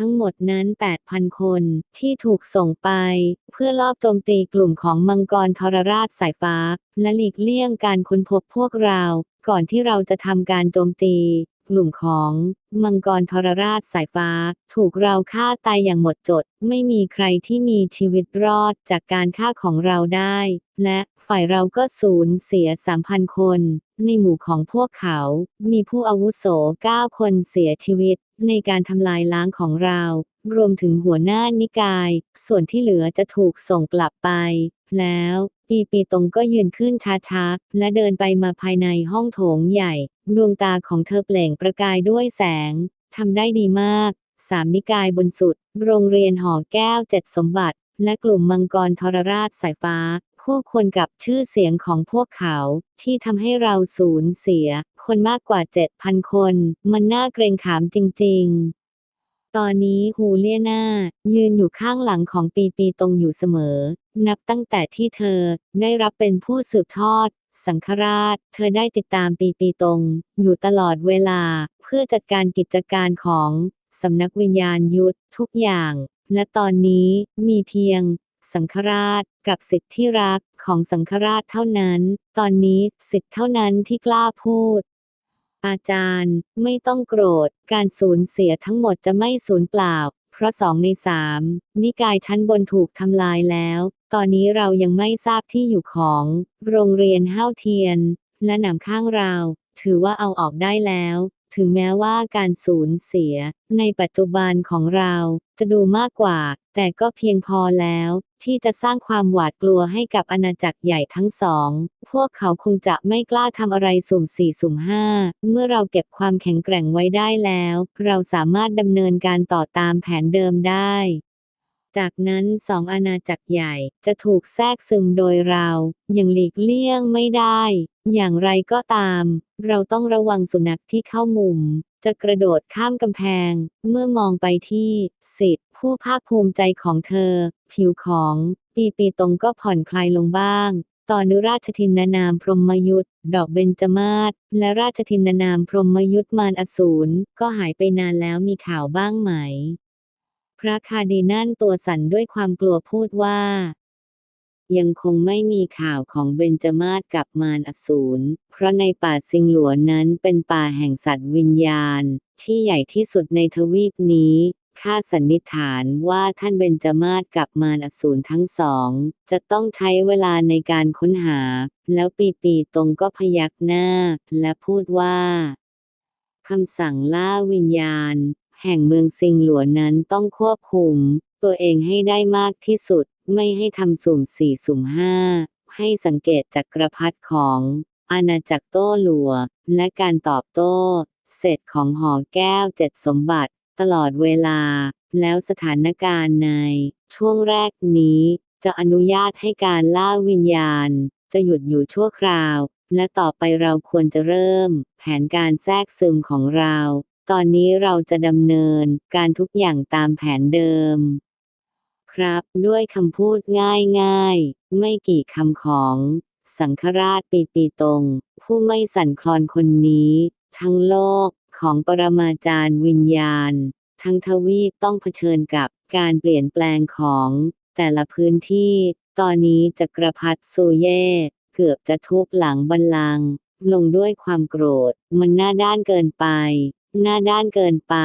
ทั้งหมดนั้น 8,000 คนที่ถูกส่งไป เพื่อลอบโจมตีกลุ่มของมังกรทรราชสายฟ้า และหลีกเลี่ยงการค้นพบพวกเรา ก่อนที่เราจะทำการโจมตี กลุ่มของมังกรทรราชสายฟ้า ถูกเราฆ่าตายอย่างหมดจด ไม่มีใครที่มีชีวิตรอดจากการฆ่าของเราได้ และฝ่ายเราก็สูญเสีย 3,000 คน ในหมู่ของพวกเขา มีผู้อาวุโส 9 คนเสียชีวิต ในการทำลายล้างของเรา รวมถึงหัวหน้านิกาย ส่วนที่เหลือจะถูกส่งกลับไป แล้ว ปีปีตรงก็ยืนขึ้นช้าๆ และเดินไปมาภายในห้องโถงใหญ่ ดวงตาของเธอเปล่งประกายด้วยแสงทำได้ดีมาก สามนิกายบนสุด โรงเรียนหอแก้วเจ็ดสมบัติ และกลุ่มมังกรทรราชสายฟ้า คู่ควรกับชื่อเสียงของพวกเขา ที่ทำให้เราสูญเสีย คนมากกว่า7,000คน มันน่าเกรงขามจริง ๆ ตอนนี้ฮูเลียนายืนอยู่ข้างหลังของปีปีตรงอยู่เสมอ นับตั้งแต่ที่เธอได้รับเป็นผู้สืบทอด สังฆราช เธอได้ติดตามปีปีตรง อยู่ตลอดเวลา เพื่อจัดการกิจการของสำนักวิญญาณยุทธทุกอย่าง และตอนนี้มีเพียงสังฆราชกับสิทธิที่รักของสังฆราชเท่านั้น ตอนนี้สิทธิเท่านั้นที่กล้าพูด อาจารย์ ไม่ต้องโกรธ การสูญเสียทั้งหมดจะไม่สูญเปล่า เพราะสองในสามนิกายชั้นบนถูกทำลายแล้ว ตอนนี้เรายังไม่ทราบที่อยู่ของ โรงเรียนห้าวเทียน และหนำข้างเรา ถือว่าเอาออกได้แล้ว ถึงแม้ว่าการสูญเสีย ในปัจจุบันของเราจะดูมากกว่า แต่ก็เพียงพอแล้ว ที่จะสร้างความหวาดกลัวให้กับอาณาจักรใหญ่ทั้งสอง พวกเขาคงจะไม่กล้าทำอะไรสุ่มสี่สุ่มห้า เมื่อเราเก็บความแข็งแกร่งไว้ได้แล้ว เราสามารถดำเนินการต่อตามแผนเดิมได้ จากนั้นสองอาณาจักรใหญ่จะถูกแทรกซึมโดยเราอย่างหลีกเลี่ยงไม่ได้ อย่างไรก็ตาม เราต้องระวังสุนัขที่เข้ามุม จะกระโดดข้ามกำแพง เมื่อมองไปที่สิทธิ์ผู้ภาคภูมิใจของเธอ ผิวของ ปีปีตรงก็ผ่อนคลายลงบ้าง ตอนนุราชทินนานามพรหมยุทธดอกเบญจมาศและราชทินนานามพรหมยุทธมารอสูรก็หายไปนานแล้วมีข่าวบ้างไหม พระคาดีนั่นตัวสั่นด้วยความกลัวพูดว่า ยังคงไม่มีข่าวของเบญจมาศกับมารอสูรเพราะในป่าสิงหลวนนั้นเป็นป่าแห่งสัตว์วิญญาณที่ใหญ่ที่สุดในทวีปนี้ ข้าสันนิษฐานว่าท่านเบญจมาศกับมารอสูรทั้งสอง จะต้องใช้เวลาในการค้นหา แล้วปีปีตรงก็พยักหน้า และพูดว่าคำสั่งล่าวิญญาณ แห่งเมืองซิงหลวนนั้นต้องควบคุม ตัวเองให้ได้มากที่สุด ไม่ให้ทำสุ่มสี่สุ่มห้า ให้สังเกตจักรพรรดิของอาณาจักรโต้หลัว และการตอบโต้เสร็จของหอแก้วเจ็ดสมบัติ ตลอดเวลา แล้วสถานการณ์ใน ช่วงแรกนี้ จะอนุญาตให้การล่าวิญญาณ จะหยุดอยู่ชั่วคราว และต่อไปเราควรจะเริ่ม แผนการแทรกซึมของเรา ตอนนี้เราจะดำเนินการทุกอย่างตามแผนเดิม ครับด้วยคำพูดง่ายๆ ไม่กี่คำของสังฆราชปีปีตรง ผู้ไม่สั่นคลอนคนนี้ ทั้งโลก ของปรมาจารย์วิญญาณ ทั้งทวีปต้องเผชิญกับการเปลี่ยนแปลงของแต่ละพื้นที่ ตอนนี้จักรพรรดิซูเย่เกือบจะทุบหลังบัลลัง ลงด้วยความโกรธ มันหน้าด้านเกินไป หน้าด้านเกินไป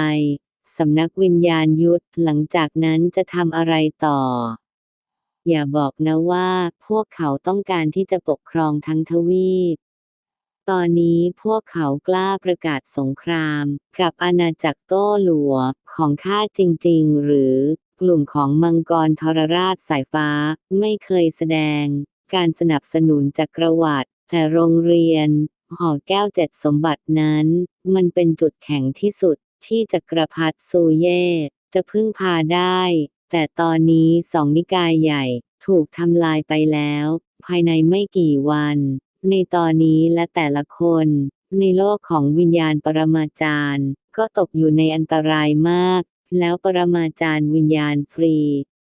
สำนักวิญญาณยุทธหลังจากนั้นจะทำอะไรต่อ อย่าบอกนะว่าพวกเขาต้องการที่จะปกครองทั้งทวีป ตอนนี้พวกเขากล้าประกาศสงคราม กับอาณาจักรโต้หลัวของข้าจริง ๆ หรือกลุ่มของมังกรทรราชสายฟ้าไม่เคยแสดง การสนับสนุนจักรวรรดิแต่โรงเรียน หอแก้วเจ็ดสมบัตินั้น มันเป็นจุดแข็งที่สุดที่จักรพรรดิซูเย่จะพึ่งพาได้ แต่ตอนนี้สองนิกายใหญ่ถูกทำลายไปแล้ว ภายในไม่กี่วัน ในตอนนี้และแต่ละคน ในโลกของวิญญาณปรมาจารย์ ก็ตกอยู่ในอันตรายมาก แล้วปรมาจารย์วิญญาณฟรี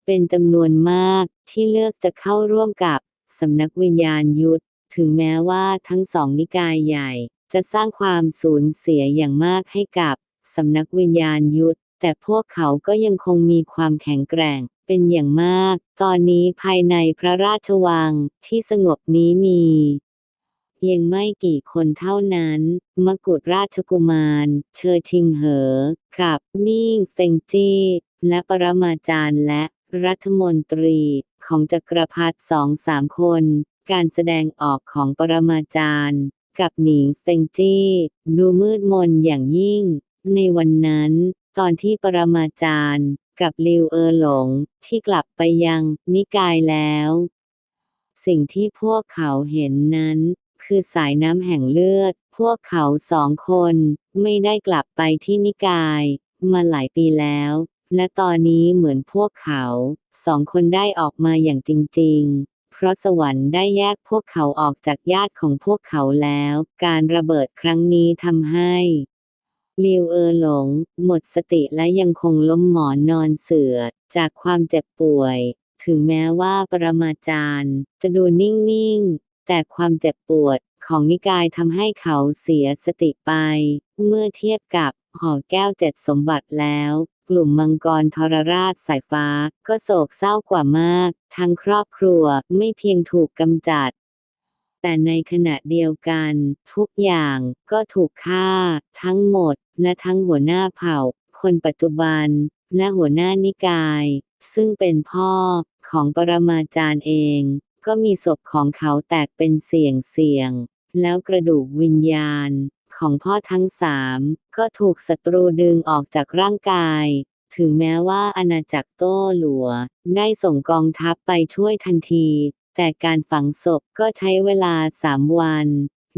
เป็นจำนวนมากที่เลือกจะเข้าร่วมกับสำนักวิญญาณยุทธถึงแม้ว่าทั้งสองนิกายใหญ่ จะสร้างความสูญเสียอย่างมากให้กับสำนักวิญญาณยุทธแต่พวกเขาก็ยังคงมีความแข็งแกร่งเป็นอย่างมาก ตอนนี้ภายในพระราชวังที่สงบนี้มี เพียงไม่กี่คนเท่านั้น มกุฎราชกุมาร เชอชิงเหอกับนิ่งเฟงจี้ และปรมาจารย์และรัฐมนตรีของจักรพรรดิสองสามคน การแสดงออกของปรมาจารย์ กับหนิงเฟงจี้ ดูมืดมนอย่างยิ่ง ในวันนั้น ตอนที่ปรมาจารย์กับลิวเออหลงที่กลับไปยังนิกายแล้ว สิ่งที่พวกเขาเห็นนั้น คือสายน้ำแห่งเลือด พวกเขาสองคน ไม่ได้กลับไปที่นิกาย มาหลายปีแล้ว และตอนนี้เหมือนพวกเขาสองคนได้ออกมาอย่างจริงๆเพราะสวรรค์ได้แยกพวกเขาออกจากญาติของพวกเขาแล้ว การระเบิดครั้งนี้ทำให้ลิวเออหลง หมดสติและยังคงล้มหมอนนอนเสือ จากความเจ็บป่วย ถึงแม้ว่าปรมาจารย์ จะดูนิ่งๆ แต่ความเจ็บปวดของนิกายทำให้เขาเสียสติไป เมื่อเทียบกับหอแก้วเจ็ดสมบัติแล้ว กลุ่มมังกรทรราชสายฟ้าก็โศกเศร้ากว่ามาก ทั้งครอบครัวไม่เพียงถูกกำจัด แต่ในขณะเดียวกัน ทุกอย่างก็ถูกฆ่า ทั้งหมด และทั้งหัวหน้าเผ่า คนปัจจุบัน และหัวหน้านิกาย ซึ่งเป็นพ่อของปรมาจารย์เอง ก็มีศพของเขาแตกเป็นเสี่ยงเสี่ยง แล้วกระดูกวิญญาณ ของพ่อทั้งสามก็ถูกศัตรูดึงออกจากร่างกาย ถึงแม้ว่าอาณาจักรโต้หลัว ได้ส่งกองทัพไปช่วยทันที แต่การฝังศพก็ใช้เวลาสามวัน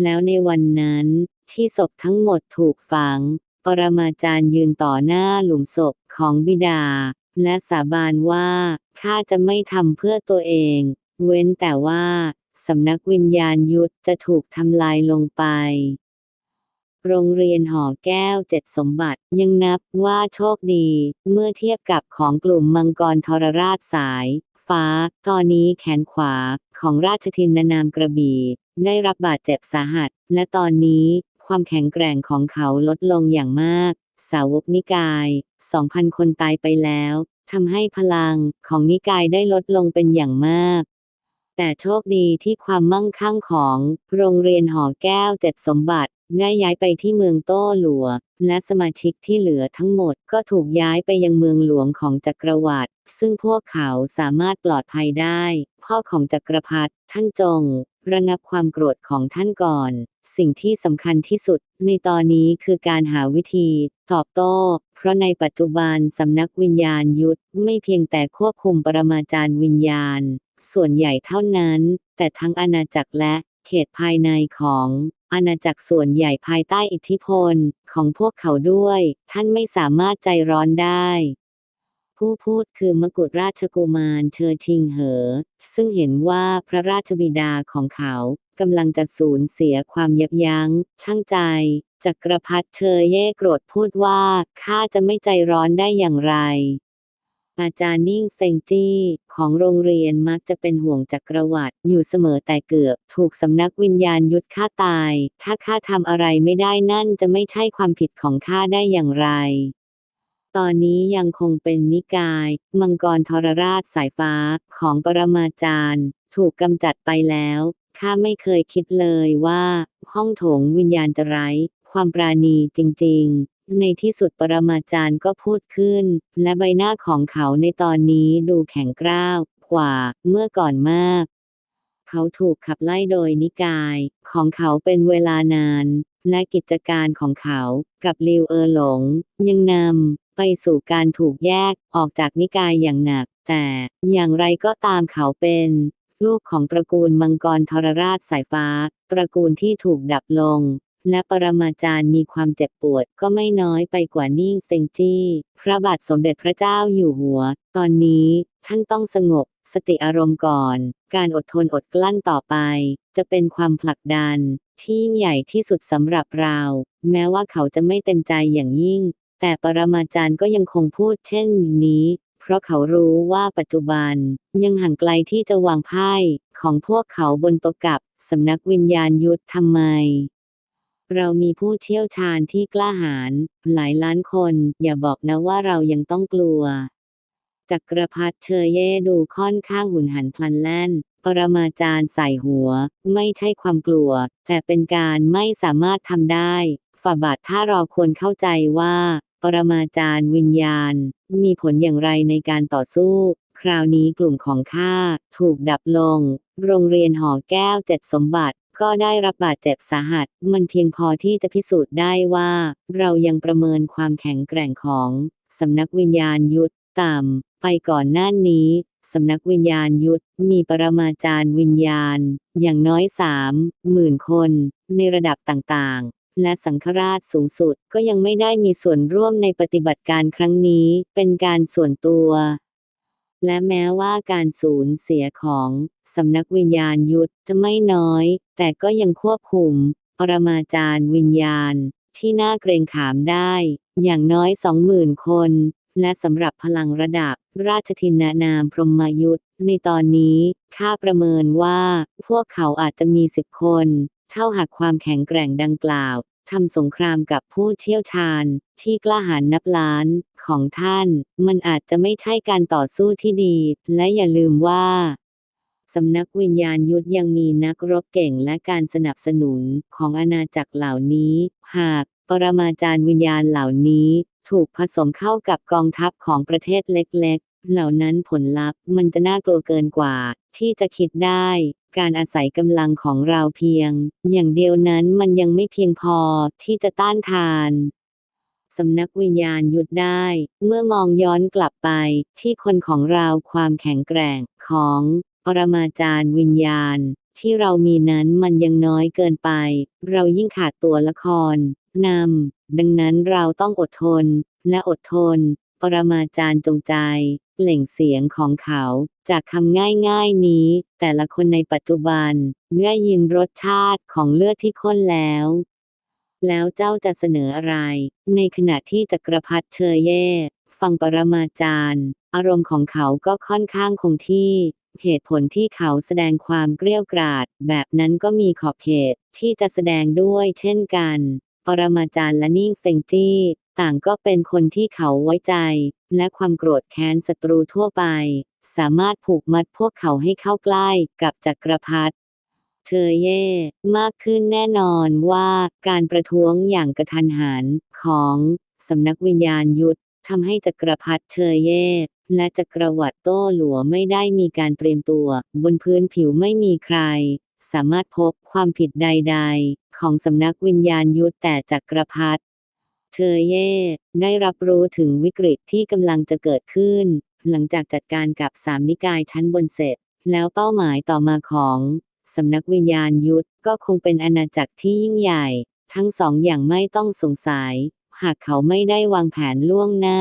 แล้วในวันนั้นที่ศพทั้งหมดถูกฝัง ปรมาจารย์ยืนต่อหน้าหลุมศพของบิดา และสาบานว่าข้าจะไม่ทำเพื่อตัวเอง เว้นแต่ว่า สำนักวิญญาณยุทธจะถูกทำลายลงไป โรงเรียนหอแก้วเจ็ดสมบัติยังนับว่าโชคดี เมื่อเทียบกับของกลุ่มมังกรทรราชสาย ฟ้า ตอนนี้แขนขวาของราชทินนานามกระบี่ได้รับบาดเจ็บสาหัส และตอนนี้ความแข็งแกร่งของเขาลดลงอย่างมาก สาวกนิกาย 2,000 คนตายไปแล้วทำให้พลังของนิกายได้ลดลงเป็นอย่างมาก แต่โชคดีที่ความมั่งคั่งของโรงเรียนหอแก้วเจ็ดสมบัติได้ย้ายไปที่เมืองโต้หลัว และสมาชิกที่เหลือทั้งหมดก็ถูกย้ายไปยังเมืองหลวงของจักรวรรดิซึ่งพวกเขาสามารถปลอดภัยได้ พ่อของจักรพรรดิท่านจง ระงับความโกรธของท่านก่อน สิ่งที่สำคัญที่สุด ในตอนนี้คือการหาวิธีตอบโต้ เพราะในปัจจุบันสำนักวิญญาณยุทธไม่เพียงแต่ควบคุมปรมาจารย์วิญญาณ ส่วนใหญ่เท่านั้น แต่ทั้งอาณาจักรและเขตภายในของอาณาจักรส่วนใหญ่ภายใต้อิทธิพลของพวกเขาด้วย ท่านไม่สามารถใจร้อนได้ ผู้พูดคือมกุฎราชกุมารเชอชิงเหอ ซึ่งเห็นว่าพระราชบิดาของเขากำลังจะสูญเสียความยับยัง้งชั่งใจจักรพรรดิเชอเย่โกรธพูดว่าข้าจะไม่ใจร้อนได้อย่างไร อาจารย์นิ่งเฟงจี้ ของโรงเรียนมักจะเป็นห่วงจักรวรรดิอยู่เสมอแต่เกือบ ถูกสำนักวิญญาณยุดฆ่าตาย ถ้าข้าทำอะไรไม่ได้นั่นจะไม่ใช่ความผิดของข้าได้อย่างไร ตอนนี้ยังคงเป็นนิกาย มังกรทรราชสายฟ้าของปรมาจารย์ ถูกกำจัดไปแล้วข้าไม่เคยคิดเลยว่า ห้องโถงวิญญาณจะไร้ความปราณีจริง ในที่สุดปรมาจารย์ก็พูดขึ้น และใบหน้าของเขาในตอนนี้ดูแข็งกร้าวกว่าเมื่อก่อนมาก เขาถูกขับไล่โดยนิกาย ของเขาเป็นเวลานาน และกิจการของเขากับลิวเออหลง ยังนำไปสู่การถูกแยกออกจากนิกายอย่างหนัก แต่อย่างไรก็ตามเขาเป็นลูกของตระกูลมังกรทรราชสายฟ้า ตระกูลที่ถูกดับลง และปรมาจารย์มีความเจ็บปวดก็ไม่น้อยไปกว่านิ่งเฟงจี้ พระบาทสมเด็จพระเจ้าอยู่หัว ตอนนี้ท่านต้องสงบสติอารมณ์ก่อน การอดทนอดกลั้นต่อไป จะเป็นความผลักดัน ที่ใหญ่ที่สุดสำหรับเรา แม้ว่าเขาจะไม่เต็มใจอย่างยิ่ง แต่ปรมาจารย์ก็ยังคงพูดเช่นนี้ เพราะเขารู้ว่าปัจจุบัน ยังห่างไกลที่จะวางไพ่ของพวกเขาบนโต๊ะกับสำนักวิญญาณยุทธทำไม เรามีผู้เชี่ยวชาญที่กล้าหาญหลายล้านคน อย่าบอกนะว่าเรายังต้องกลัว จักรพรรดิเชยเย่ดูค่อนข้างหุนหันพลันแล่น ปรมาจารย์ใส่หัว ไม่ใช่ความกลัว แต่เป็นการไม่สามารถทำได้ฝ่าบาทถ้ารอควรเข้าใจว่า ปรมาจารย์วิญญาณ มีผลอย่างไรในการต่อสู้ คราวนี้กลุ่มของข้าถูกดับลง โรงเรียนหอแก้วเจ็ดสมบัติ ก็ได้รับบาดเจ็บสาหัส มันเพียงพอที่จะพิสูจน์ได้ว่า เรายังประเมินความแข็งแกร่งของสำนักวิญญาณยุทธต่ำไปก่อนหน้านี้สำนักวิญญาณยุทธมีปรมาจารย์วิญญาณ อย่างน้อยสามหมื่นคน ในระดับต่างๆ และสังฆราชสูงสุดก็ยังไม่ได้มีส่วนร่วมในปฏิบัติการครั้งนี้ เป็นการส่วนตัว และแม้ว่าการสูญเสียของสำนักวิญญาณยุทธจะไม่น้อย แต่ก็ยังควบคุม ปรมาจารย์วิญญาณ ที่น่าเกรงขามได้ อย่างน้อยสองหมื่นคน และสำหรับพลังระดับ ราชทินนามพรหมยุทธในตอนนี้ข้าประเมินว่า พวกเขาอาจจะมีสิบคน เท่าหากความแข็งแกร่งดังกล่าวทำสงครามกับผู้เชี่ยวชาญ ที่กล้าหาญนับล้านของท่าน มันอาจจะไม่ใช่การต่อสู้ที่ดี และอย่าลืมว่า สำนักวิญญาณยุทธยังมีนักรบเก่งและการสนับสนุนของอาณาจักรเหล่านี้ หากปรมาจารย์วิญญาณเหล่านี้ ถูกผสมเข้ากับกองทัพของประเทศเล็ก ๆ เหล่านั้นผลลัพธ์มันจะน่ากลัวเกินกว่า ที่จะคิดได้ การอาศัยกำลังของเราเพียง อย่างเดียวนั้นมันยังไม่เพียงพอที่จะต้านทานสำนักวิญญาณหยุดได้ เมื่อมองย้อนกลับไปที่คนของเราความแข็งแกร่งของ ปรมาจารย์วิญญาณ ที่เรามีนั้นมันยังน้อยเกินไป เรายิ่งขาดตัวละครนำดังนั้นเราต้องอดทน และอดทน ปรมาจารย์จงใจเปล่งเสียงของเขา จากคำง่ายๆนี้ แต่ละคนในปัจจุบันได้ยินรสชาติของเลือดที่ข้นแล้ว แล้วเจ้าจะเสนออะไร ในขณะที่จักรพรรดิเชยเย่ฟังปรมาจารย์ อารมณ์ของเขาก็ค่อนข้างคงที่ เหตุผลที่เขาแสดงความเกลี้ยกราด แบบนั้นก็มีขอบเขตที่จะแสดงด้วยเช่นกัน ปรมาจารย์และนิ่งเฟงจี้ ต่างก็เป็นคนที่เขาไว้ใจ และความโกรธแค้นศัตรูทั่วไป สามารถผูกมัดพวกเขาให้เข้าใกล้กับจักรพรรดิเธอเย่มากขึ้นแน่นอนว่าการประท้วงอย่างกระทันหันของสำนักวิญญาณยุทธทำให้จักรพรรดิเชยเย่ และจักรวรรดิโต้หลัวไม่ได้มีการเตรียมตัว บนพื้นผิวไม่มีใคร สามารถพบความผิดใด ๆ ของสำนักวิญญาณยุทธแต่จักรพรรดิเธอเย่ได้รับรู้ถึงวิกฤตที่กำลังจะเกิดขึ้น หลังจากจัดการกับสามนิกายชั้นบนเสร็จ แล้วเป้าหมายต่อมาของสำนักวิญญาณยุทธก็คงเป็นอาณาจักรที่ยิ่งใหญ่ ทั้งสองอย่างไม่ต้องสงสัย หากเขาไม่ได้วางแผนล่วงหน้า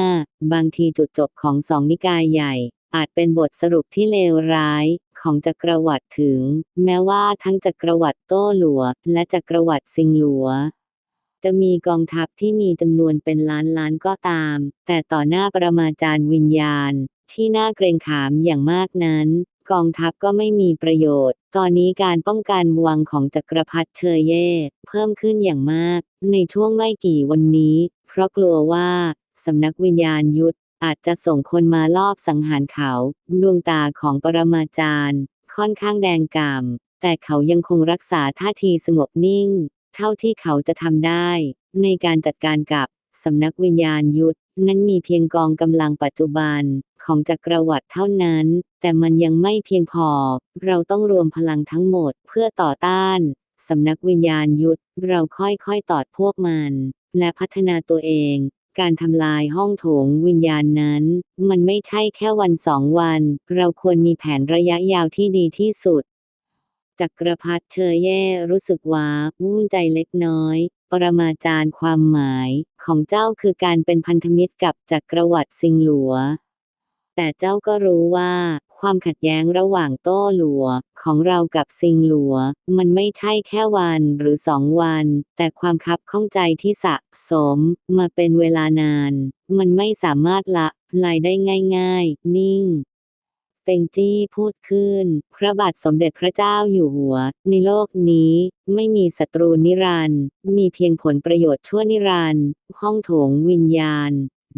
บางทีจุดจบของสองนิกายใหญ่ อาจเป็นบทสรุปที่เลวร้ายของจักรวรรดิถึง แม้ว่าทั้งจักรวรรดิโต้หลัว และจักรวรรดิซิงหลัวจะมีกองทัพที่มีจำนวนเป็นล้านล้านก็ตาม แต่ต่อหน้าปรมาจารย์วิญญาณ ที่น่าเกรงขามอย่างมากนั้น กองทัพก็ไม่มีประโยชน์ ตอนนี้การป้องกันวังของจักรพรรดิเชยเย่เพิ่มขึ้นอย่างมาก ในช่วงไม่กี่วันนี้ เพราะกลัวว่าสำนักวิญญาณยุทธอาจจะส่งคนมาลอบสังหารเขา ดวงตาของปรมาจารย์ ค่อนข้างแดงกำ่ำแต่เขายังคงรักษาท่าทีสงบนิ่ง เท่าที่เขาจะทำได้ ในการจัดการกับสำนักวิญญาณยุทธนั้นมีเพียงกองกำลังปัจจุบัน ของจักรวรรดิเท่านั้น แต่มันยังไม่เพียงพอ เราต้องรวมพลังทั้งหมดเพื่อต่อต้านสำนักวิญญาณยุทธ เราค่อยๆตอดพวกมัน และพัฒนาตัวเอง การทำลายห้องโถงวิญญาณนั้น มันไม่ใช่แค่วันสองวัน เราควรมีแผนระยะยาวที่ดีที่สุด จักรพรรดิเชยแย่รู้สึกว่าวุ่นใจเล็กน้อย ปรมาจารย์ความหมายของเจ้าคือการเป็นพันธมิตรกับจักรวรรดิซิงหลัว แต่เจ้าก็รู้ว่า ความขัดแย้งระหว่างโต้หลัว ของเรากับซิงหลัว มันไม่ใช่แค่วันหรือสองวัน แต่ความคับข้องใจที่สะสม มาเป็นเวลานาน มันไม่สามารถละลายได้ง่าย ๆ นิ่งเฟงจี้พูดขึ้น พระบาทสมเด็จพระเจ้าอยู่หัว ในโลกนี้ ไม่มีศัตรูนิรันด์มีเพียงผลประโยชน์ชั่วนิรันด์ห้องโถงวิญญาณ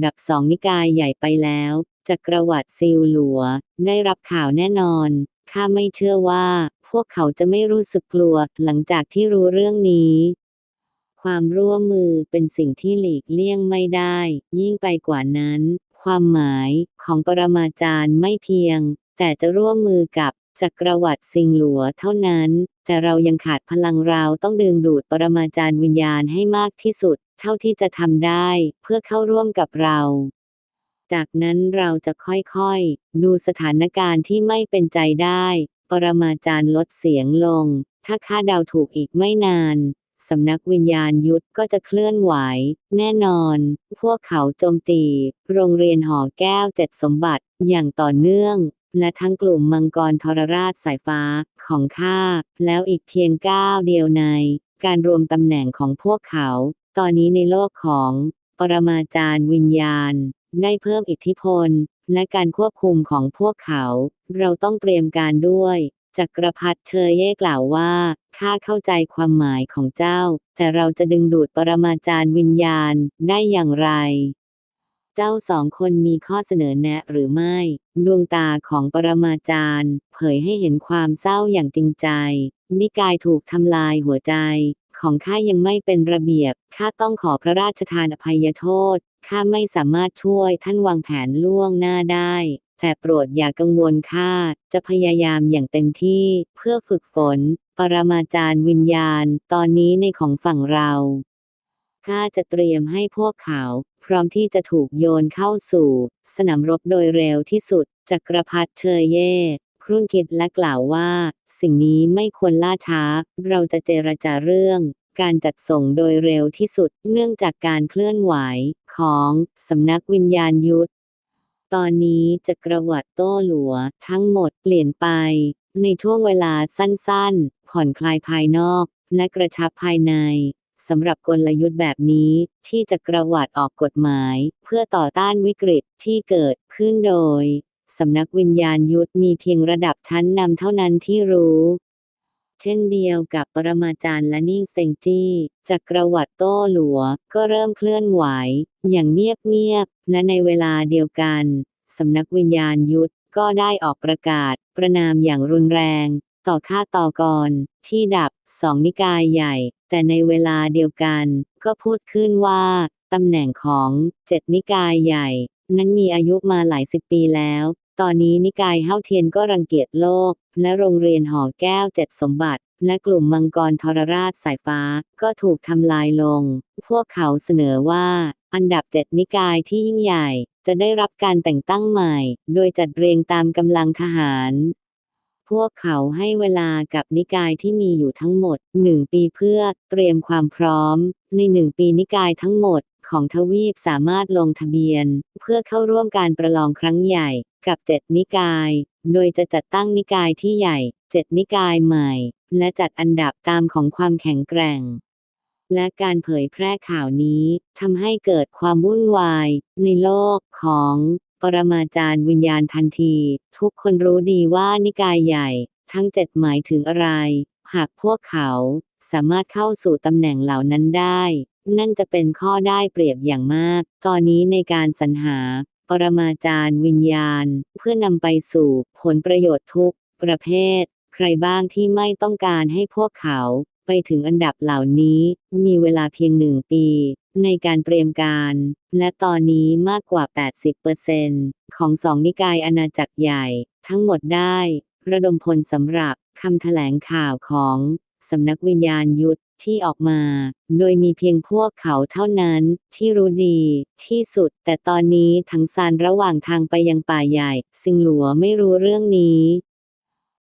ดับสองนิกายใหญ่ไปแล้ว จักรวรรดิซิลหลัว ได้รับข่าวแน่นอน ข้าไม่เชื่อว่า พวกเขาจะไม่รู้สึกกลัว หลังจากที่รู้เรื่องนี้ ความร่วมมือเป็นสิ่งที่หลีกเลี่ยงไม่ได้ ยิ่งไปกว่านั้น ความหมายของปรมาจารย์ไม่เพียง แต่จะร่วมมือกับจักรวรรดิสิงหลัวเท่านั้น แต่เรายังขาดพลังเราต้องดึงดูดปรมาจารย์วิญญาณให้มากที่สุด เท่าที่จะทำได้ เพื่อเข้าร่วมกับเรา จากนั้นเราจะค่อยๆ ดูสถานการณ์ที่ไม่เป็นใจได้ ปรมาจารย์ลดเสียงลง ถ้าข้าเดาถูกอีกไม่นานสำนักวิญญาณยุทธก็จะเคลื่อนไหว แน่นอน พวกเขาโจมตี โรงเรียนหอแก้วเจ็ดสมบัติอย่างต่อเนื่อง และทั้งกลุ่มมังกรทรราชสายฟ้าของข้า แล้วอีกเพียงก้าวเดียวใน การรวมตำแหน่งของพวกเขา ตอนนี้ในโลกของ ปรมาจารย์วิญญาณ ได้เพิ่มอิทธิพล และการควบคุมของพวกเขา เราต้องเตรียมการด้วยจักรพรรดิเชยเย่กล่าวว่าข้าเข้าใจความหมายของเจ้า แต่เราจะดึงดูดปรมาจารย์วิญญาณได้อย่างไร เจ้าสองคนมีข้อเสนอแนะหรือไม่ ดวงตาของปรมาจารย์ เผยให้เห็นความเศร้าอย่างจริงใจ นิกายถูกทำลายหัวใจ ของข้ายังไม่เป็นระเบียบ ข้าต้องขอพระราชทานอภัยโทษ ข้าไม่สามารถช่วยท่านวางแผนล่วงหน้าได้ แต่โปรดอย่ากังวลข้า จะพยายามอย่างเต็มที่เพื่อฝึกฝน ปรมาจารย์วิญญาณ ตอนนี้ในของฝั่งเรา ข้าจะเตรียมให้พวกเขา พร้อมที่จะถูกโยนเข้าสู่ สนามรบโดยเร็วที่สุด จักรพรรดิเชยเย่ครุ่นคิดและกล่าวว่า สิ่งนี้ไม่ควรล่าช้า เราจะเจรจาเรื่อง การจัดส่งโดยเร็วที่สุด เนื่องจากการเคลื่อนไหวของสำนักวิญญาณยุทธ ตอนนี้จักรวรรดิโต้หลัว ทั้งหมดเปลี่ยนไป ในช่วงเวลาสั้นๆ ผ่อนคลายภายนอก และกระชับภายในสำหรับกลยุทธ์แบบนี้ที่จักระวรรดิออกกฎหมาย เพื่อต่อต้านวิกฤตที่เกิดขึ้นโดย สำนักวิญญาณยุทธมีเพียงระดับชั้นนำเท่านั้นที่รู้ เช่นเดียวกับปรมาจารย์และนิ่งเฟงจี้จักรวรรดิโต้หลัว ก็เริ่มเคลื่อนไหว อย่างเงียบๆและในเวลาเดียวกันสำนักวิญญาณยุทธก็ได้ออกประกาศ ประนามอย่างรุนแรง ต่อค่าต่อกร ที่ดับสองนิกายใหญ่ แต่ในเวลาเดียวกัน ก็พูดขึ้นว่าตำแหน่งของเจ็ดนิกายใหญ่ นั้นมีอายุมาหลายสิบปีแล้ว ตอนนี้นิกายเฮ้าเทียนก็รังเกียจโลก และโรงเรียนหอแก้วเจ็ดสมบัติ และกลุ่มมังกรทรราชสายฟ้าก็ถูกทำลายลง พวกเขาเสนอว่า อันดับเจ็ดนิกายที่ยิ่งใหญ่ จะได้รับการแต่งตั้งใหม่ โดยจัดเรียงตามกำลังทหาร พวกเขาให้เวลากับนิกายที่มีอยู่ทั้งหมดหนึ่งปีเพื่อเตรียมความพร้อม ในหนึ่งปีนิกายทั้งหมดของทวีปสามารถลงทะเบียน เพื่อเข้าร่วมการประลองครั้งใหญ่ กับเจ็ดนิกาย โดยจะจัดตั้งนิกายที่ใหญ่เจ็ดนิกายใหม่ และจัดอันดับตามของความแข็งแกร่ง และการเผยแพร่ข่าวนี้ทำให้เกิดความวุ่นวาย ในโลกของปรมาจารย์วิญญาณทันที ทุกคนรู้ดีว่านิกายใหญ่ ทั้งเจ็ดหมายถึงอะไร หากพวกเขาสามารถเข้าสู่ตำแหน่งเหล่านั้นได้ นั่นจะเป็นข้อได้เปรียบอย่างมาก ตอนนี้ในการสรรหา ปรมาจารย์วิญญาณ เพื่อนำไปสู่ผลประโยชน์ทุกประเภท ใครบ้างที่ไม่ต้องการให้พวกเขาไปถึงอันดับเหล่านี้ มีเวลาเพียงหนึ่งปี ในการเตรียมการ และตอนนี้มากกว่า 80%ของสองนิกายอาณาจักรใหญ่ ทั้งหมดได้ ระดมพลสำหรับคำแถลงข่าวของสำนักวิญญาณยุทธ ที่ออกมา โดยมีเพียงพวกเขาเท่านั้น ที่รู้ดีที่สุด แต่ตอนนี้ทั้งซานระหว่างทางไปยังป่าใหญ่ สิงหลัวไม่รู้เรื่องนี้